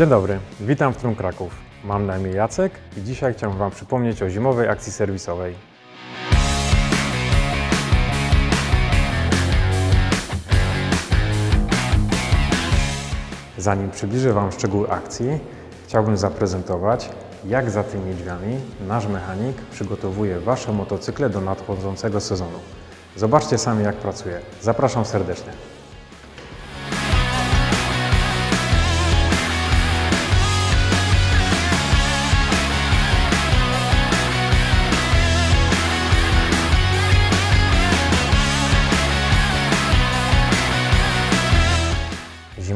Dzień dobry, witam w Trum Kraków. Mam na imię Jacek i dzisiaj chciałbym Wam przypomnieć o zimowej akcji serwisowej. Zanim przybliżę Wam szczegóły akcji, chciałbym zaprezentować, jak za tymi drzwiami nasz mechanik przygotowuje Wasze motocykle do nadchodzącego sezonu. Zobaczcie sami, jak pracuje. Zapraszam serdecznie.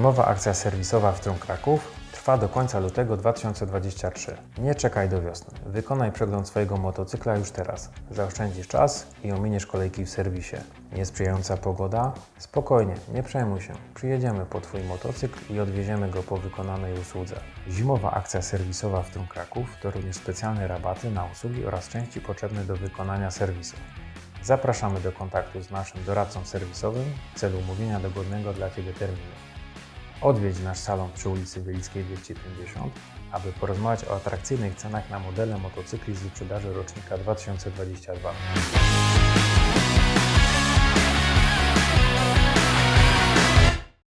Zimowa akcja serwisowa w Trum Kraków trwa do końca lutego 2023. Nie czekaj do wiosny. Wykonaj przegląd swojego motocykla już teraz. Zaoszczędzisz czas i ominiesz kolejki w serwisie. Niesprzyjająca pogoda? Spokojnie, nie przejmuj się. Przyjedziemy po Twój motocykl i odwieziemy go po wykonanej usłudze. Zimowa akcja serwisowa w Trum Kraków to również specjalne rabaty na usługi oraz części potrzebne do wykonania serwisu. Zapraszamy do kontaktu z naszym doradcą serwisowym w celu umówienia dogodnego dla Ciebie terminu. Odwiedź nasz salon przy ulicy Wielickiej 250, aby porozmawiać o atrakcyjnych cenach na modele motocykli z wyprzedaży rocznika 2022.